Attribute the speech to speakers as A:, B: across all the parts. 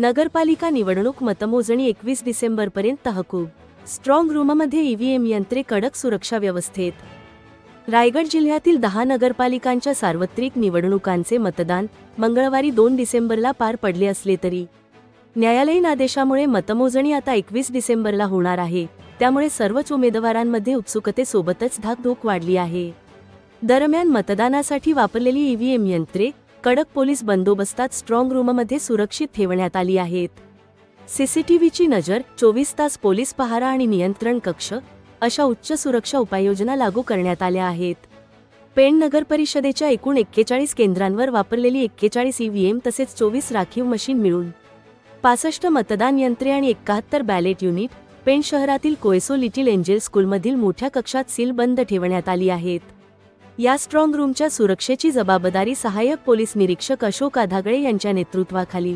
A: नगरपालिका निवडणूक मतमोजणी एकवीस डिसेंबरपर्यंत तहकूब. स्ट्रॉंग रूममध्ये ईव्हीएम यंत्रे कडक सुरक्षा व्यवस्थेत. रायगड जिल्ह्यातील दहा नगरपालिकांच्या सार्वत्रिक निवडणुकांचे मतदान मंगळवारी दोन डिसेंबरला पार पडले असले तरी. न्यायालयीन आदेशामुळे मतमोजणी आता एकवीस डिसेंबरला होणार आहे. त्यामुळे सर्वच उमेदवारांमध्ये उत्सुकतेसोबतच धाकधूक वाढली आहे. दरम्यान मतदानासाठी वापरलेली ईव्हीएम यंत्रे कडक पोलीस बंदोबस्तात स्ट्रॉंग रूममध्ये सुरक्षित ठेवण्यात आली आहेत. सीसीटीव्हीची नजर चोवीस तास पोलीस पहारा आणि नियंत्रण कक्ष अशा उच्च सुरक्षा उपाययोजना लागू करण्यात आल्या आहेत. पेण नगर परिषदेच्या एकूण एक्केचाळीस केंद्रांवर वापरलेली एक्केचाळीस ईव्हीएम तसेच चोवीस राखीव मशीन मिळून पासष्ट मतदान यंत्रे आणि एकाहत्तर बॅलेट युनिट पेण शहरातील कोयसो लिटिल एंजेल स्कूलमधील मोठ्या कक्षात सील बंद ठेवण्यात आली आहेत. या स्ट्रॉंग रूमच्या सुरक्षेची जबाबदारी सहाय्यक पोलीस निरीक्षक अशोक आधागळे यांच्या नेतृत्वाखाली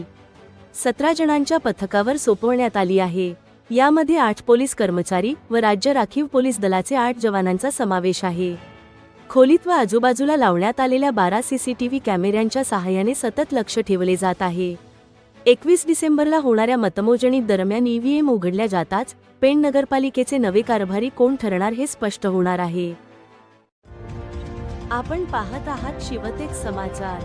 A: सतरा जणांच्या पथकावर सोपवण्यात आली आहे. यामध्ये आठ पोलीस कर्मचारी व राज्य राखीव पोलीस दलाचे आठ जवानांचा समावेश आहे. खोलीत व आजूबाजूला लावण्यात आलेल्या बारा सीसीटीव्ही कॅमेऱ्यांच्या सहाय्याने सतत लक्ष ठेवले जात आहे. एकवीस डिसेंबरला होणाऱ्या मतमोजणी दरम्यान ईव्हीएम उघडल्या जाताच पेण नगरपालिकेचे नवे कारभारी कोण ठरणार हे स्पष्ट होणार आहे. आपण पाहत आहात शिवतेक समाचार.